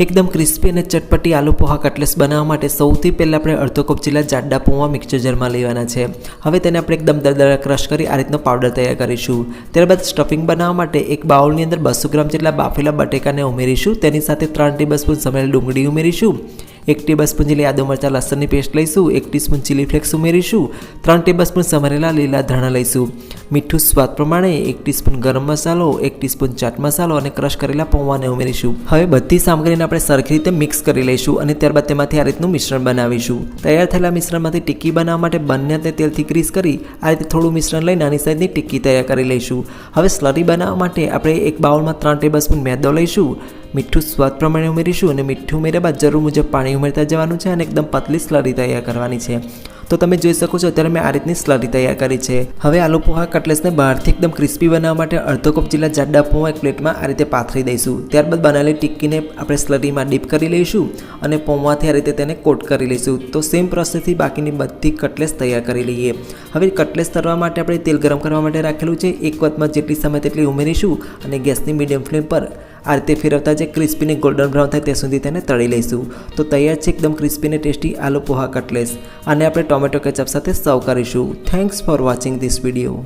એકદમ ક્રિસ્પી અને ચટપટી આલુ પોહા કટલેસ બનાવવા માટે સૌથી પહેલાં આપણે અડધો કપ જેટલા જાડા પૌવા મિક્સર જારમાં લેવાના છે. હવે તેને આપણે એકદમ દરદરા ક્રશ કરી આ રીતનો પાવડર તૈયાર કરીશું. ત્યારબાદ સ્ટફિંગ બનાવવા માટે એક બાઉલની અંદર બસો ગ્રામ જેટલા બાફેલા બટેકાને ઉમેરીશું. તેની સાથે ત્રણ ટેબલ સ્પૂન સમેલ ડુંગળી ઉમેરીશું. એક ટેબલ સ્પૂન જેટલી આદુ મરચાં, લસણની પેસ્ટ લઈશું, એક ટીસ્પૂન ચીલી ફ્લેક્સ ઉમેરીશું, ત્રણ ટેબલ સ્પૂન સમારેલા લીલા ધાણા લઈશું. મીઠું સ્વાદ પ્રમાણે એક ટીસ્પૂન ગરમ મસાલો, એક ટીસ્પૂન ચાટ મસાલો અને ક્રશ કરેલા પૌવાને ઉમેરીશું. હવે બધી સામગ્રીને આપણે સરખી રીતે મિક્સ કરી લઈશું અને ત્યારબાદ તેમાંથી આ રીતનું મિશ્રણ બનાવીશું. તૈયાર થયેલા મિશ્રણમાંથી ટિક્કી બનાવવા માટે બંને તેલથી ગ્રીસ કરી આ રીતે થોડું મિશ્રણ લઈ નાની સાઈઝની ટિક્કી તૈયાર કરી લઈશું. હવે સ્લરી બનાવવા માટે આપણે એક બાઉલમાં ત્રણ ટેબલ સ્પૂન મેદો લઈશું. મીઠું સ્વાદ પ્રમાણે ઉમેરીશું અને મીઠું ઉમેર્યા બાદ જરૂર મુજબ પાણી ઉમેરતા જવાનું છે અને એકદમ પતલી સ્લરી તૈયાર કરવાની છે. તો તમે જોઈ શકો છો, અત્યારે મેં આ રીતની સ્લરી તૈયાર કરી છે. હવે આલુ પોહા કટલેસને બહારથી એકદમ ક્રિસ્પી બનાવવા માટે અડધો કપ જેટલા જાડા પોહા એક પ્લેટમાં આ રીતે પાથરી દઈશું. ત્યારબાદ બનાવેલી ટિક્કીને આપણે સ્લરીમાં ડીપ કરી લઈશું અને પૌવાથી આ રીતે તેને કોટ કરી લઈશું. તો સેમ પ્રોસેસથી બાકીની બધી કટલેસ તૈયાર કરી લઈએ. હવે કટલેસ તરવા માટે આપણે તેલ ગરમ કરવા માટે રાખેલું છે. એક વતમાં જેટલી સમય તેટલી ઉમેરીશું અને ગેસની મીડિયમ ફ્લેમ પર આ રીતે ફેરવતા જે ક્રિસ્પીને ગોલ્ડન બ્રાઉન થાય તે સુધી તેને તળી લઈશું. તો તૈયાર છે એકદમ ક્રિસ્પીને ટેસ્ટી આલુ પોહા કટલેસ અને આપણે ટોમેટો કેચઅપ સાથે સર્વ કરીશું. Thanks for watching this video